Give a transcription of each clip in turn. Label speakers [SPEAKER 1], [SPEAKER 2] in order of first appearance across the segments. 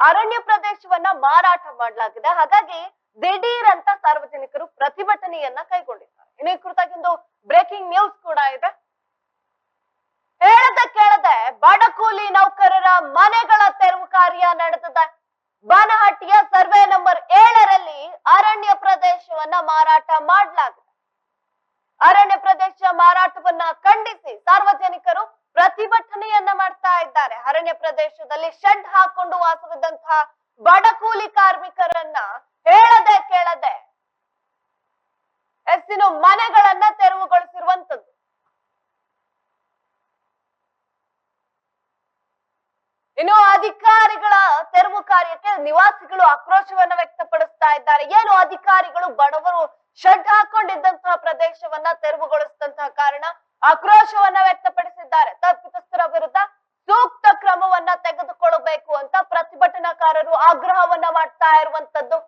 [SPEAKER 1] ಅರಣ್ಯ ಪ್ರದೇಶವನ್ನ ಮಾರಾಟ ಮಾಡಲಾಗಿದೆ. ಹಾಗಾಗಿ ದಿಢೀರ್ ಅಂತ ಸಾರ್ವಜನಿಕರು ಪ್ರತಿಭಟನೆಯನ್ನ ಕೈಗೊಂಡಿದ್ದಾರೆ. ಇನ್ನು ಈ ಕುರಿತಾಗಿ ಒಂದು ಬ್ರೇಕಿಂಗ್ ನ್ಯೂಸ್ ಕೂಡ ಇದೆ. ಹೇಳದ ಕೇಳದೆ ಬಡಕೂಲಿ ನೌಕರರ ಮನೆಗಳ ತೆರವು ಕಾರ್ಯ ನಡೆದಿದೆ. ಬಾನಹಟ್ಟಿಯ ಸರ್ವೆ ನಂಬರ್ ಏಳರಲ್ಲಿ ಅರಣ್ಯ ಪ್ರದೇಶವನ್ನ ಮಾರಾಟ ಮಾಡಲಾಗಿದೆ. ಅರಣ್ಯ ಪ್ರದೇಶ ಮಾರಾಟವನ್ನ ಖಂಡಿಸಿ ಸಾರ್ವಜನಿಕರು ಪ್ರತಿಭಟನೆಯನ್ನ ಮಾಡ್ತಾ ಇದ್ದಾರೆ. ಅರಣ್ಯ ಪ್ರದೇಶದಲ್ಲಿ ಶೆಡ್ ಹಾಕೊಂಡು ವಾಸವಿದ್ದಂತಹ ಬಡ ಕೂಲಿ ಕಾರ್ಮಿಕರನ್ನ ಹೇಳದೆ ಕೇಳದೆ ಎಸ್ಸಿನ ಮನೆಗಳನ್ನ ತೆರವುಗೊಳಿಸಿರುವಂತದ್ದು ಇನ್ನು ಅಧಿಕಾರಿಗಳ ತೆರವು ಕಾರ್ಯಕ್ಕೆ ನಿವಾಸಿಗಳು ಆಕ್ರೋಶವನ್ನ ವ್ಯಕ್ತಪಡಿಸ್ತಾ ಇದ್ದಾರೆ. ಏನು ಅಧಿಕಾರಿಗಳು ಬಡವರು ಶೆಡ್ ಹಾಕೊಂಡಿದ್ದಂತಹ ಪ್ರದೇಶವನ್ನ ತೆರವುಗೊಳಿಸಿದಂತಹ ಕಾರಣ? ಆಕ್ರೋಶವನ್ನ ವ್ಯಕ್ತಪಡಿಸಿದ್ದಾರೆ. ತಪ್ಪಿತಸ್ಥರ ವಿರುದ್ಧ ಸೂಕ್ತ ಕ್ರಮವನ್ನ ತೆಗೆದುಕೊಳ್ಳಬೇಕು ಅಂತ ಪ್ರತಿಭಟನಾಕಾರರು ಆಗ್ರಹವನ್ನ ಮಾಡ್ತಾ ಇರುವಂತದ್ದು.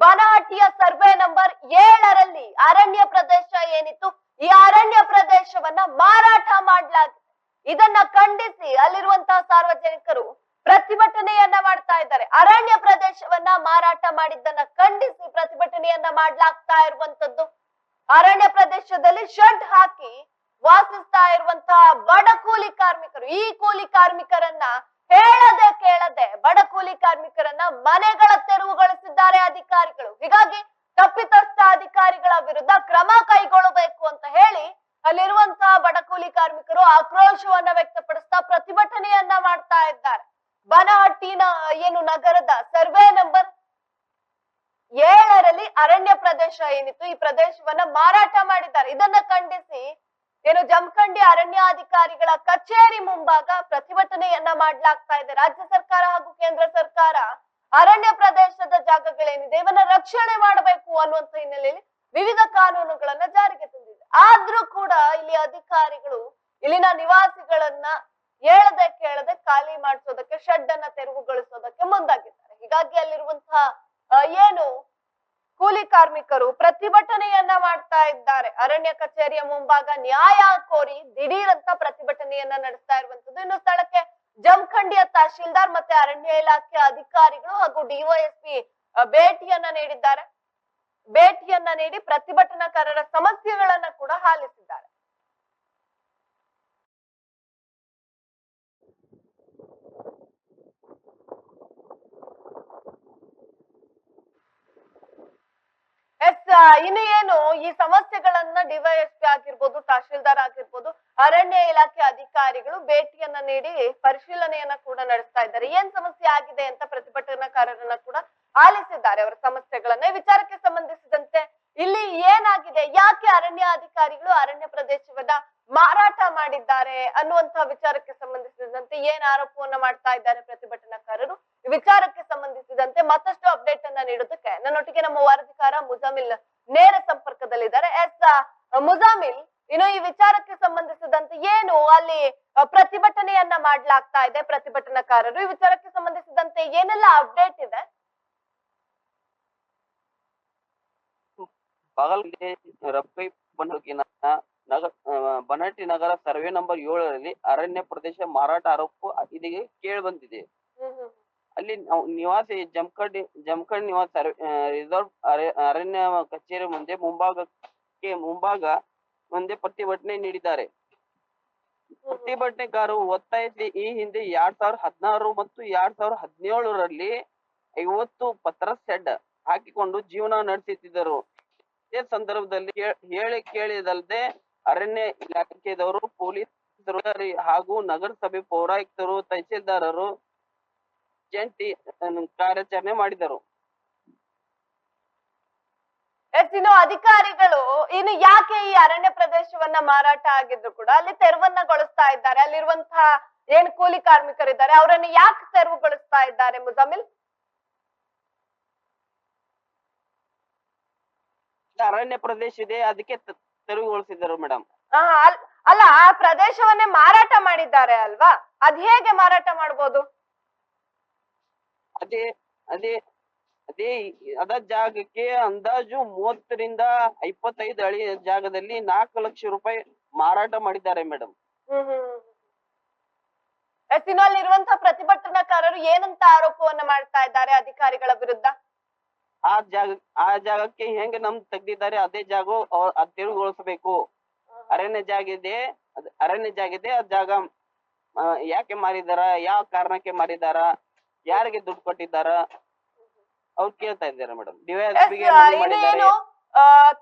[SPEAKER 1] ಬನಹಟ್ಟಿಯ ಸರ್ವೆ ನಂಬರ್ ಏಳರಲ್ಲಿ ಅರಣ್ಯ ಪ್ರದೇಶ ಏನಿತ್ತು, ಈ ಅರಣ್ಯ ಪ್ರದೇಶವನ್ನ ಮಾರಾಟ ಮಾಡಲಾಗಿದೆ. ಇದನ್ನ ಖಂಡಿಸಿ ಅಲ್ಲಿರುವಂತಹ ಸಾರ್ವಜನಿಕರು ಪ್ರತಿಭಟನೆಯನ್ನ ಮಾಡ್ತಾ ಇದ್ದಾರೆ. ಅರಣ್ಯ ಪ್ರದೇಶವನ್ನ ಮಾರಾಟ ಮಾಡಿದ್ದನ್ನ ಖಂಡಿಸಿ ಪ್ರತಿಭಟನೆಯನ್ನ ಮಾಡ್ಲಾಗ್ತಾ ಇರುವಂತದ್ದು. ಅರಣ್ಯ ಪ್ರದೇಶದಲ್ಲಿ ಶೆಡ್ ಹಾಕಿ ವಾಸಿಸ್ತಾ ಇರುವಂತಹ ಬಡ ಕೂಲಿ ಕಾರ್ಮಿಕರು. ಈ ಕೂಲಿ ಕಾರ್ಮಿಕರನ್ನ ಹೇಳದೆ ಕೇಳದೆ ಬಡ ಕೂಲಿ ಕಾರ್ಮಿಕರನ್ನ ಮನೆಗಳ ತೆರವುಗೊಳಿಸಿದ್ದಾರೆ ಅಧಿಕಾರಿಗಳು. ಹೀಗಾಗಿ ತಪ್ಪಿತಸ್ಥ ಅಧಿಕಾರಿಗಳ ವಿರುದ್ಧ ಕ್ರಮ ಕೈಗೊಳ್ಳಬೇಕು ಅಂತ ಹೇಳಿ ಅಲ್ಲಿರುವಂತಹ ಬಡ ಕೂಲಿ ಕಾರ್ಮಿಕರು ಆಕ್ರೋಶವನ್ನ ವ್ಯಕ್ತಪಡಿಸ್ತಾ ಪ್ರತಿಭಟನೆಯನ್ನ ಮಾಡ್ತಾ ಇದ್ದಾರೆ. ಬನಹಟ್ಟಿನ, ಏನು ನಗರದ ಸರ್ವೆ ನಂಬರ್ ಏಳರಲ್ಲಿ ಅರಣ್ಯ ಪ್ರದೇಶ ಏನಿತ್ತು, ಈ ಪ್ರದೇಶವನ್ನ ಮಾರಾಟ ಮಾಡಿದ್ದಾರೆ. ಇದನ್ನ ಖಂಡಿಸಿ, ಏನು ಜಮಖಂಡಿ ಅರಣ್ಯಾಧಿಕಾರಿಗಳ ಕಚೇರಿ ಮುಂಭಾಗ ಪ್ರತಿಭಟನೆಯನ್ನ ಮಾಡ್ಲಾಗ್ತಾ ಇದೆ. ರಾಜ್ಯ ಸರ್ಕಾರ ಹಾಗೂ ಕೇಂದ್ರ ಸರ್ಕಾರ ಅರಣ್ಯ ಪ್ರದೇಶದ ಜಾಗಗಳೇನಿದೆ, ಇವನ್ನ ರಕ್ಷಣೆ ಮಾಡಬೇಕು ಅನ್ನುವಂತ ಹಿನ್ನೆಲೆಯಲ್ಲಿ ವಿವಿಧ ಕಾನೂನುಗಳನ್ನ ಜಾರಿಗೆ ತಂದಿದೆ. ಆದ್ರೂ ಕೂಡ ಇಲ್ಲಿ ಅಧಿಕಾರಿಗಳು, ಇಲ್ಲಿನ ನಿವಾಸಿಗಳನ್ನ ಹೇಳದೆ ಕೇಳದೆ ಖಾಲಿ ಮಾಡಿಸೋದಕ್ಕೆ, ಶೆಡ್ ಅನ್ನ ತೆರವುಗೊಳಿಸೋದಕ್ಕೆ ಮುಂದಾಗಿದ್ದಾರೆ. ಹೀಗಾಗಿ ಅಲ್ಲಿರುವಂತಹ ಏನು? ಕೂಲಿ ಕಾರ್ಮಿಕರು ಪ್ರತಿಭಟನೆಯನ್ನ ಮಾಡ್ತಾ ಇದ್ದಾರೆ. ಅರಣ್ಯ ಕಚೇರಿಯ ಮುಂಭಾಗ ನ್ಯಾಯ ಕೋರಿ ದಿಢೀರಂತ ಪ್ರತಿಭಟನೆಯನ್ನ ನಡೆಸ್ತಾ ಇರುವಂತದ್ದು ಇನ್ನು ಸ್ಥಳಕ್ಕೆ ಜಮಖಂಡಿಯ ತಹಶೀಲ್ದಾರ್ ಮತ್ತೆ ಅರಣ್ಯ ಇಲಾಖೆ ಅಧಿಕಾರಿಗಳು ಹಾಗೂ ಡಿವೈಎಸ್ಪಿ ಭೇಟಿಯನ್ನ ನೀಡಿದ್ದಾರೆ. ಭೇಟಿಯನ್ನ ನೀಡಿ ಪ್ರತಿಭಟನಾಕಾರರ ಸಮಸ್ಯೆಗಳನ್ನ ಕೂಡ ಆಲಿಸಿದ್ದಾರೆ ಇನ್ನು ಏನು, ಈ ಸಮಸ್ಯೆಗಳನ್ನ ಡಿವೈಎಸ್ಪಿ ಆಗಿರ್ಬೋದು, ತಹಶೀಲ್ದಾರ್ ಆಗಿರ್ಬೋದು, ಅರಣ್ಯ ಇಲಾಖೆ ಅಧಿಕಾರಿಗಳು ಭೇಟಿಯನ್ನ ನೀಡಿ ಪರಿಶೀಲನೆಯನ್ನ ಕೂಡ ನಡೆಸ್ತಾ ಇದ್ದಾರೆ. ಏನ್ ಸಮಸ್ಯೆ ಆಗಿದೆ ಅಂತ ಪ್ರತಿಭಟನಾಕಾರರನ್ನ ಕೂಡ ಆಲಿಸಿದ್ದಾರೆ. ಅವರ ಸಮಸ್ಯೆಗಳನ್ನ ವಿಚಾರಕ್ಕೆ ಸಂಬಂಧಿಸಿದಂತೆ ಇಲ್ಲಿ ಏನಾಗಿದೆ? ಯಾಕೆ ಅರಣ್ಯ ಅಧಿಕಾರಿಗಳು ಅರಣ್ಯ ಪ್ರದೇಶವನ್ನ ಮಾರಾಟ ಮಾಡಿದ್ದಾರೆ ಅನ್ನುವಂತಹ ವಿಚಾರಕ್ಕೆ ಸಂಬಂಧಿಸಿದಂತೆ ಏನ್ ಆರೋಪವನ್ನ ಮಾಡ್ತಾ ಇದ್ದಾರೆ ಪ್ರತಿಭಟನಾಕಾರರು? ವಿಚಾರಕ್ಕೆ ಸಂಬಂಧಿಸಿದಂತೆ ಮತ್ತಷ್ಟು ಅಪ್ಡೇಟ್ ಅನ್ನ ನೀಡೋದಕ್ಕೆ ನನ್ನೊಟ್ಟಿಗೆ ನಮ್ಮ ವಾರ್ಧಿಕಾರ ಮುಜಾಮಿಲ್ ನೇರ ಸಂಪರ್ಕದಲ್ಲಿದ್ದಾರೆ. ಎಸ್ ಮುಜಾಮಿಲ್, ಇನ್ನು ಈ ವಿಚಾರಕ್ಕೆ ಸಂಬಂಧಿಸಿದಂತೆ ಏನು ಅಲ್ಲಿ ಪ್ರತಿಭಟನೆಯನ್ನ ಮಾಡ್ಲಾಗ್ತಾ ಇದೆ ಪ್ರತಿಭಟನಾಕಾರರು? ಈ ವಿಚಾರಕ್ಕೆ ಸಂಬಂಧಿಸಿದಂತೆ ಏನೆಲ್ಲ ಅಪ್ಡೇಟ್ ಇದೆ?
[SPEAKER 2] ಬಾಗಲಕೋಟೆ ರಬ್ಬೈ ಬನಹಟ್ಟಿನ ನಗರ ಬನಟ್ಟಿ ನಗರ ಸರ್ವೆ ನಂಬರ್ ಏಳರಲ್ಲಿ ಅರಣ್ಯ ಪ್ರದೇಶ ಮಾರಾಟ ಆರೋಪ ಇದೀಗ ಕೇಳಿ ಬಂದಿದೆ. ಅಲ್ಲಿ ನಿವಾಸಿ ಜಮಖಂಡಿ ಜಮಖಂಡ್ ನಿವಾಸ ರಿಸರ್ವ್ ಅರಣ್ಯ ಕಚೇರಿ ಮುಂದೆ ಮುಂಭಾಗಕ್ಕೆ ಮುಂಭಾಗ ಮುಂದೆ ಪ್ರತಿಭಟನೆ ನೀಡಿದ್ದಾರೆ. ಪ್ರತಿಭಟನೆಗಾರರು ಒತ್ತಾಯಿಸಿ ಈ ಹಿಂದೆ ಎರಡ್ ಸಾವಿರದ ಹದಿನಾರು ಮತ್ತು ಎರಡ್ ಸಾವಿರದ ಹದಿನೇಳರಲ್ಲಿ ಐವತ್ತು ಪತ್ರ ಸೆಡ್ ಹಾಕಿಕೊಂಡು ಜೀವನ ನಡೆಸುತ್ತಿದ್ದರು. ಇದೇ ಸಂದರ್ಭದಲ್ಲಿ ಹೇಳಿ ಕೇಳಿದಲ್ಲದೆ ಅರಣ್ಯ ಇಲಾಖೆದವರು ಪೊಲೀಸ್ ಹಾಗೂ ನಗರಸಭೆ ಪೌರಾಯುಕ್ತರು ತಹಸೀಲ್ದಾರರು ಜಂಟಿ ಕಾರ್ಯಾಚರಣೆ ಮಾಡಿದರು.
[SPEAKER 1] ಇನ್ನು ಅಧಿಕಾರಿಗಳು ಇನ್ನು ಯಾಕೆ ಈ ಅರಣ್ಯ ಪ್ರದೇಶವನ್ನ ಮಾರಾಟ ಆಗಿದ್ರು ಕೂಡ ಅಲ್ಲಿ ತೆರವನ್ನಗೊಳಿಸ್ತಾ ಇದ್ದಾರೆ. ಅಲ್ಲಿರುವಂತಹ ಏನ್ ಕೂಲಿ ಕಾರ್ಮಿಕರಿದ್ದಾರೆ, ಅವರನ್ನು ಯಾಕೆ ತೆರವುಗೊಳಿಸ್ತಾ ಇದ್ದಾರೆ ಮುಜಾಮಿಲ್
[SPEAKER 2] ಅರಣ್ಯ ಪ್ರದೇಶ ಇದೆ ಅದಕ್ಕೆ ತೆರವುಗೊಳಿಸಿದ್ದರು ತೆರವುಗೊಳಿಸಿದರು ಮೇಡಮ್
[SPEAKER 1] ಅಲ್ಲ ಆ ಪ್ರದೇಶವನ್ನೇ ಮಾರಾಟ ಮಾಡಿದ್ದಾರೆ ಅಲ್ವಾ? ಅದ್ ಹೇಗೆ ಮಾರಾಟ ಮಾಡಬಹುದು
[SPEAKER 2] ಅದೇ ಅದೇ ಅದೇ ಅದ ಜಾಗಕ್ಕೆ ಅಂದಾಜು ಮೂವತ್ತರಿಂದ ಇಪ್ಪತ್ತೈದು ಅಡಿ ಜಾಗದಲ್ಲಿ ನಾಲ್ಕು ಲಕ್ಷ ರೂಪಾಯಿ ಮಾರಾಟ ಮಾಡಿದ್ದಾರೆ ಮೇಡಮ್
[SPEAKER 1] ಅಲ್ಲಿರುವಂತಹ ಪ್ರತಿಭಟನಾಕಾರರು ಏನಂತ ಆರೋಪವನ್ನ ಮಾಡ್ತಾ ಇದ್ದಾರೆ ಅಧಿಕಾರಿಗಳ ವಿರುದ್ಧ?
[SPEAKER 2] ಆ ಜಾಗ ಆ ಜಾಗಕ್ಕೆ ಹೆಂಗ್ ನಮ್ ತೆಗ್ದಿದ್ದಾರೆ ಅದೇ ಜಾಗ ತೆರವುಗೊಳಿಸ್ಬೇಕು ಅರಣ್ಯ ಜಾಗ ಇದೆ ಅದ್ ಅರಣ್ಯ ಜಾಗ ಇದೆ ಆ ಜಾಗ ಯಾಕೆ ಮಾರಿದಾರ ಯಾವ ಕಾರಣಕ್ಕೆ ಮಾರಿದಾರ ಯಾರಿಗೆ ದುಡ್ಡು ಕೊಟ್ಟಿದ್ದಾರ ಅವ್ರು ಕೇಳ್ತಾ ಇದ್ದಾರೆ ಮೇಡಮ್. ಡಿವೈಎಸ್ಪಿಗೆ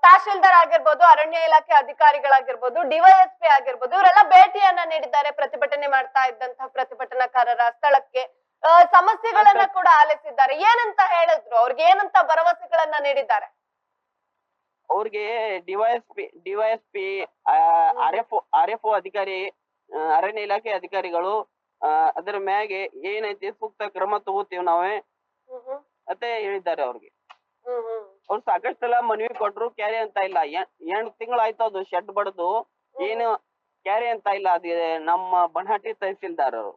[SPEAKER 1] ತಹಶೀಲ್ದಾರ್ ಆಗಿರ್ಬೋದು ಅರಣ್ಯ ಇಲಾಖೆ ಅಧಿಕಾರಿಗಳಾಗಿರ್ಬೋದು ಡಿವೈಎಸ್ಪಿ ಆಗಿರ್ಬೋದು ಇವರೆಲ್ಲ ಭೇಟಿಯನ್ನ ನೀಡಿದ್ದಾರೆ ಪ್ರತಿಭಟನೆ ಮಾಡ್ತಾ ಇದ್ದಂತಹ ಪ್ರತಿಭಟನಾಕಾರರ ಸ್ಥಳಕ್ಕೆ. ಸಮಸ್ಯೆಗಳನ್ನ ಕೂಡ ಆಲಿಸಿದ್ದಾರೆ. ಏನಂತ ಹೇಳಿದ್ರು? ಅವ್ರಿಗೆ ಏನಂತ ಭರವಸೆಗಳನ್ನ ನೀಡಿದ್ದಾರೆ?
[SPEAKER 2] ಅವ್ರಿಗೆ DYSP DYSP R F R F ಅಧಿಕಾರಿ ಅರಣ್ಯ ಇಲಾಖೆ ಅಧಿಕಾರಿಗಳು ಅದರ ಮ್ಯಾಗೆ ಏನೈತಿ ಸೂಕ್ತ ಕ್ರಮ ತಗೋತೀವಿ ನಾವೇ ಅಂತ ಹೇಳಿದ್ದಾರೆ ಅವ್ರಿಗೆ. ಅವ್ರು ಸಾಕಷ್ಟು ಸಲ ಮನವಿ ಕೊಟ್ರು ಕ್ಯಾರಿ ಅಂತ ಇಲ್ಲ. ಎಂಟು ಎಂಟ್ ತಿಂಗಳಾಯ್ತು ಅದು ಶೆಡ್ ಬಡದು. ಏನು ಕ್ಯಾರಿ ಅಂತ ಇಲ್ಲ. ಅದೇ ನಮ್ಮ ಬನಹಟ್ಟಿ ತಹಸೀಲ್ದಾರ್ ಅವರು.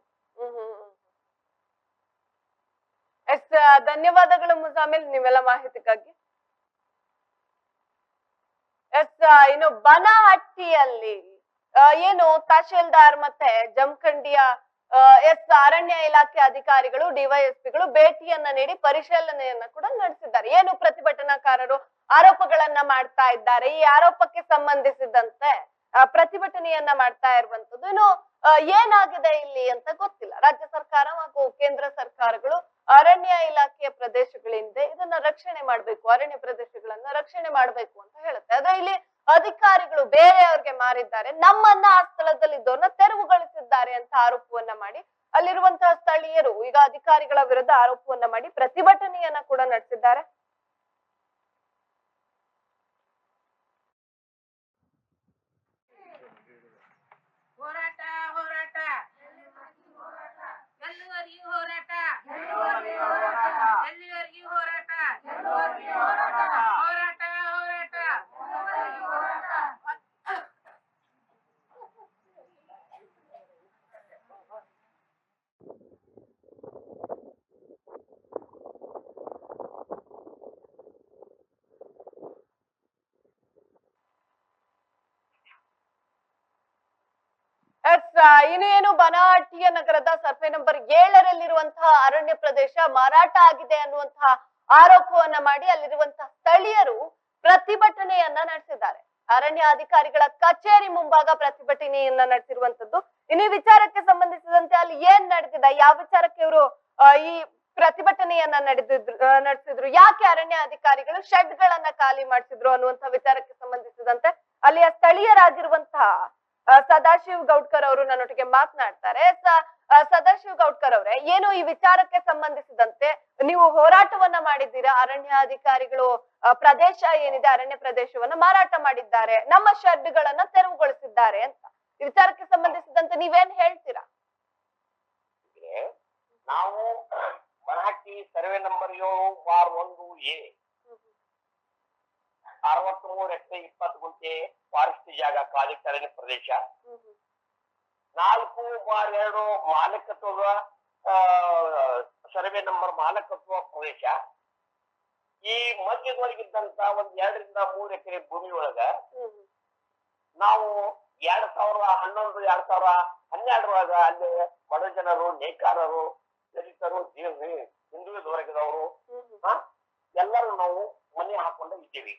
[SPEAKER 1] ಧನ್ಯವಾದಗಳು ಮುಜಾಮಿಲ್ ನೀವೆಲ್ಲ ಮಾಹಿತಿಗಾಗಿ. ಎಸ್ ಇನ್ನು ಬನಹಟ್ಟಿಯಲ್ಲಿ ಏನು ತಹಶೀಲ್ದಾರ್ ಮತ್ತೆ ಜಮಖಂಡಿಯ ಎಸ್, ಅರಣ್ಯ ಇಲಾಖೆ ಅಧಿಕಾರಿಗಳು, ಡಿವೈಎಸ್ಪಿಗಳು ಭೇಟಿಯನ್ನ ನೀಡಿ ಪರಿಶೀಲನೆಯನ್ನ ಕೂಡ ನಡೆಸಿದ್ದಾರೆ. ಏನು ಪ್ರತಿಭಟನಾಕಾರರು ಆರೋಪಗಳನ್ನ ಮಾಡ್ತಾ ಇದ್ದಾರೆ? ಈ ಆರೋಪಕ್ಕೆ ಸಂಬಂಧಿಸಿದಂತೆ ಪ್ರತಿಭಟನೆಯನ್ನ ಮಾಡ್ತಾ ಇರುವಂತದ್ದು ಇನ್ನು ಏನಾಗಿದೆ ಇಲ್ಲಿ ಅಂತ ಗೊತ್ತಿಲ್ಲ. ರಾಜ್ಯ ಸರ್ಕಾರ ಹಾಗೂ ಕೇಂದ್ರ ಸರ್ಕಾರಗಳು ಅರಣ್ಯ ಇಲಾಖೆಯ ಪ್ರದೇಶಗಳಿಂದ ಇದನ್ನ ರಕ್ಷಣೆ ಮಾಡ್ಬೇಕು, ಅರಣ್ಯ ಪ್ರದೇಶಗಳನ್ನ ರಕ್ಷಣೆ ಮಾಡ್ಬೇಕು ಅಂತ ಹೇಳುತ್ತೆ. ಆದ್ರೆ ಇಲ್ಲಿ ಅಧಿಕಾರಿಗಳು ಬೇರೆಯವ್ರಿಗೆ ಮಾರಿದ್ದಾರೆ. ನಮ್ಮನ್ನ ಆ ಸ್ಥಳದಲ್ಲಿ ಇದ್ದವ್ರನ್ನ ತೆರವುಗೊಳಿಸಿದ್ದಾರೆ ಅಂತ ಆರೋಪವನ್ನ ಮಾಡಿ ಅಲ್ಲಿರುವಂತಹ ಸ್ಥಳೀಯರು ಈಗ ಅಧಿಕಾರಿಗಳ ವಿರುದ್ಧ ಆರೋಪವನ್ನ ಮಾಡಿ ಪ್ರತಿಭಟನೆಯನ್ನ ಕೂಡ ನಡೆಸಿದ್ದಾರೆ.
[SPEAKER 3] ಹೋರಾಟ ಹೋರಾಟ. ಎಲ್ಲಿವರೆಗೂ ಹೋರಾಟ ಎಲ್ಲಿವರೆಗೂ ಹೋರಾಟ ಹೋರಾಟ ಹೋರಾಟ
[SPEAKER 1] ಎಸ್ ಇನ್ನು ಏನು ಬನಾಟಿಯ ನಗರದ ಸರ್ವೆ ನಂಬರ್ ಏಳರಲ್ಲಿರುವಂತಹ ಅರಣ್ಯ ಪ್ರದೇಶ ಮಾರಾಟ ಆಗಿದೆ ಅನ್ನುವಂತಹ ಆರೋಪವನ್ನ ಮಾಡಿ ಅಲ್ಲಿರುವಂತಹ ಸ್ಥಳೀಯರು ಪ್ರತಿಭಟನೆಯನ್ನ ನಡೆಸಿದ್ದಾರೆ. ಅರಣ್ಯ ಅಧಿಕಾರಿಗಳ ಕಚೇರಿ ಮುಂಭಾಗ ಪ್ರತಿಭಟನೆಯನ್ನ ನಡೆಸಿರುವಂತದ್ದು ಇನ್ನು ವಿಚಾರಕ್ಕೆ ಸಂಬಂಧಿಸಿದಂತೆ ಅಲ್ಲಿ ಏನ್ ನಡೆದಿದೆ? ಯಾವ ವಿಚಾರಕ್ಕೆ ಇವರು ಈ ಪ್ರತಿಭಟನೆಯನ್ನ ನಡೆದಿದ್ರು ನಡೆಸಿದ್ರು? ಯಾಕೆ ಅರಣ್ಯ ಅಧಿಕಾರಿಗಳು ಶೆಡ್ ಗಳನ್ನ ಖಾಲಿ ಮಾಡಿಸಿದ್ರು ಅನ್ನುವಂತ ವಿಚಾರಕ್ಕೆ ಸಂಬಂಧಿಸಿದಂತೆ ಅಲ್ಲಿಯ ಸ್ಥಳೀಯರಾಗಿರುವಂತಹ ಸದಾಶಿವ್ ಗೌಡ್ಕರ್ ಅವರು ನನ್ನೊಟ್ಟಿಗೆ ಮಾತನಾಡ್ತಾರೆ. ಸದಾಶಿವ್ ಗೌಡ್ಕರ್ ಅವರೇ, ಏನು ಈ ವಿಚಾರಕ್ಕೆ ಸಂಬಂಧಿಸಿದಂತೆ ನೀವು ಹೋರಾಟವನ್ನ ಮಾಡಿದ್ದೀರಾ? ಅರಣ್ಯ ಅಧಿಕಾರಿಗಳು ಪ್ರದೇಶ ಏನಿದೆ, ಅರಣ್ಯ ಪ್ರದೇಶವನ್ನ ಮಾರಾಟ ಮಾಡಿದ್ದಾರೆ, ನಮ್ಮ ಶೆಡ್ ತೆರವುಗೊಳಿಸಿದ್ದಾರೆ ಅಂತ. ವಿಚಾರಕ್ಕೆ ಸಂಬಂಧಿಸಿದಂತೆ ನೀವೇನ್ ಹೇಳ್ತೀರಾ.
[SPEAKER 4] ನಾವು ಮರಾಠಿ ಸರ್ವೆ ನಂಬರ್ ಏಳು ಬಾರ್ ಒಂದು ಎ ಅರವತ್ಮೂರು ಎಕರೆ ಇಪ್ಪತ್ತು ಗುಂಟೆ ಫಾರೆಸ್ಟ್ ಜಾಗ ಕಾಲಿಕರಣ್ಯ ಪ್ರದೇಶ. ನಾಲ್ಕು ಬಾರ್ ಎರಡು ಮಾಲಕತ್ವದ ಸರ್ವೆ ನಂಬರ್ ಮಾಲಕತ್ವ ಪ್ರದೇಶ. ಈ ಮಧ್ಯದೊಳಗಿದ್ದಂತ ಒಂದ್ ಎರಡರಿಂದ ಮೂರು ಎಕರೆ ಭೂಮಿ ಒಳಗ ನಾವು ಎರಡ್ ಸಾವಿರ ಹನ್ನೊಂದು ಎರಡ್ ಸಾವಿರ ಹನ್ನೆರಡರೊಳಗ ಅಲ್ಲಿ ಬಡ ಜನರು ನೇಕಾರರು ದಲಿತರು ಹಿಂದುಳಿದ ವರ್ಗದವರು ಎಲ್ಲರೂ ನಾವು ಮನೆ ಹಾಕೊಂಡ ಇದ್ದೀವಿ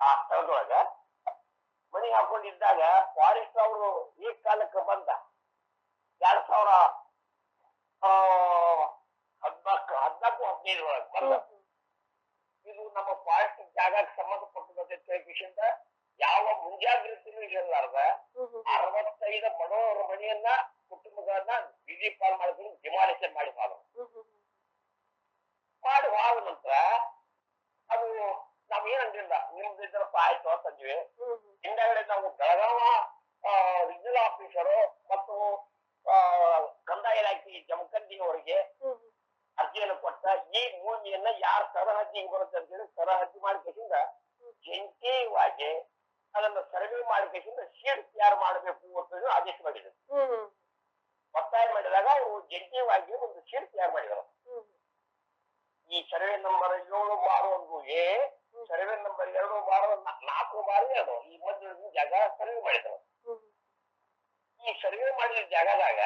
[SPEAKER 4] ಆ ಸ್ಥಳದೊಳಗ ಮನೆ ಹಾಕೊಂಡಿದ್ದಾಗ ಫಾರೆಸ್ಟ್ ಅವರು ಈ ಕಾಲಕ್ಕೆ ಬಂದ. ಎರಡ್ ಸಾವಿರ ಹದ್ನಾಲ್ಕು ಹದ್ನಾಲ್ಕು ಹದಿನೈದು ಒಳಗೆ ಬಂದ. ಇದು ನಮ್ಮ ಫಾರೆಸ್ಟ್ ಜಾಗಕ್ಕೆ ಸಂಬಂಧಪಟ್ಟದಂತೆ ತಿಳಿಕಿಸಿಂದ ಯಾವ ಮುಂಜಾಗ್ರತೆನೂ ಇರಲಾರ್ದ. ಅರವತ್ತೈದು ಬಡವರ ಮನೆಯನ್ನ ಕುಟುಂಬಗಳನ್ನ ಬೀದಿ ಪಾಲ್ ಮಾಡಿದ್ರು ಡಿಮಾಲಿಷನ್ ಮಾಡಿ ಮಾಡಿ ಹೋದ ನಂತರ ಅದು ನಾವ್ ಏನ್ ಅಂದಿಲ್ಲ ನಿಮ್ದು ಇದ್ರಪ್ಪ ಆಯ್ತು ಅಂತಂದ್ವಿ ಹಿಂದಗಡೆ ನಾವು ಬೆಳಗಾವ ರಿಜಿನಲ್ ಆಫೀಸರು ಮತ್ತು ಕಂದಾಯ ಇಲಾಖೆ ಜಮಖಂಡಿ ಅವರಿಗೆ ಅರ್ಜಿಯನ್ನು ಕೊಟ್ಟ. ಈ ಭೂಮಿಯನ್ನ ಯಾರ ಸರಹದ್ದಿಗೆ ಬರುತ್ತೆ ಅಂತ ಹೇಳಿ ಸರಹದ್ದಿ ಮಾಡಬೇಕಿಂದ ಜಂಟಿವಾಗಿ ಅದನ್ನ ಸರ್ವೆ ಮಾಡಬೇಕಿಂದ ಶೀಟ್ ತಯಾರು ಮಾಡಬೇಕು ಅಂತ ಆದೇಶ ಮಾಡಿದ್ರು. ಒತ್ತಾಯ ಮಾಡಿದಾಗ ಅವರು ಜಂಟಿವಾಗಿ ಒಂದು ಶೀಟ್ ತಯಾರು ಮಾಡಿದರು. ಈ ಸರ್ವೆ ನಂಬರ್ ಏಳು ಬಾರು ಒಂದು ಎ ಸರ್ವೆ ನಂಬರ್ ಎರಡು ಬಾರು ನಾಲ್ಕು ಬಾರಿ ಎರಡು ಈ ಮಧ್ಯೆ ಜಾಗ ಸರ್ವೆ ಮಾಡಿದ್ರು. ಈ ಸರ್ವೆ ಮಾಡಿದ ಜಾಗದಾಗ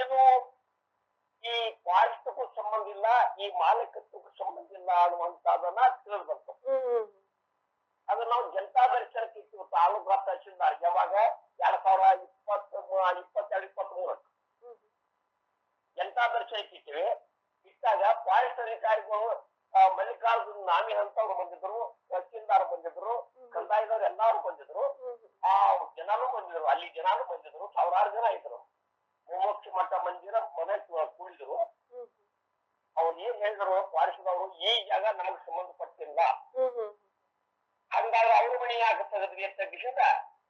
[SPEAKER 4] ಇದು ಈ ಫಾರೆಸ್ಟ್ಗೂ ಸಂಬಂಧ ಇಲ್ಲ ಈ ಮಾಲೀಕತ್ವಕ್ಕೂ ಸಂಬಂಧ ಇಲ್ಲ ಅನ್ನುವಂತದನ್ನ ತಿಳಿದು ಬಂತು ಅದು ನಾವು ಜನತಾ ದರ್ಶನಕ್ಕೆ ಇತ್ತು ತಾಲೂಕು ತಹಶೀಲ್ದಾರ್ ಯಾವಾಗ? ಎರಡ್ ಸಾವಿರ ಇಪ್ಪತ್ತ್ ಇಪ್ಪತ್ತೆರಡು ಇಪ್ಪತ್ತ್ ಮೂರಕ್ಕೆ. ಜನತಾ ದರ್ಶನಕ್ಕೆ ಇಟ್ಟಿವಿ ಇಟ್ಟಾಗ ಫಾರೆಸ್ಟ್ ಅಧಿಕಾರಿಗಳು ಮಲ್ಲಿಕಾರ್ಜುನ್ ನಾಮಿ ಅಂತವ್ರು ಬಂದಿದ್ರು ತಹಸೀಲ್ದಾರ್ ಬಂದಿದ್ರು ಕಂದಾಯದವ್ರು ಎಲ್ಲಾರು ಬಂದಿದ್ರು. ಆ ಜನನು ಬಂದಿದ್ರು ಅಲ್ಲಿ ಜನನು ಬಂದಿದ್ರು ಸಾವಿರಾರು ಜನ ಇದ್ರು. ಮುಮ್ಮಕ್ಷ ಮಠ ಮಂದಿರ ಮನೆ
[SPEAKER 1] ಕುಳಿದ್ರು
[SPEAKER 4] ಅವ್ರು ಏನ್ ಹೇಳಿದ್ರು ಫಾರೆಸ್ಟ್ದವರು ಈ ಜಾಗ ನಮಗೆ ಸಂಬಂಧಪಟ್ಟಿಲ್ಲ. ಹಂಗಾದ್ರೆ ಅವ್ರ ಮನೆ ಯಾಕೆ ತೆಗೆದ್ರಿ ಅಂತ ಕಿಶಿಂದ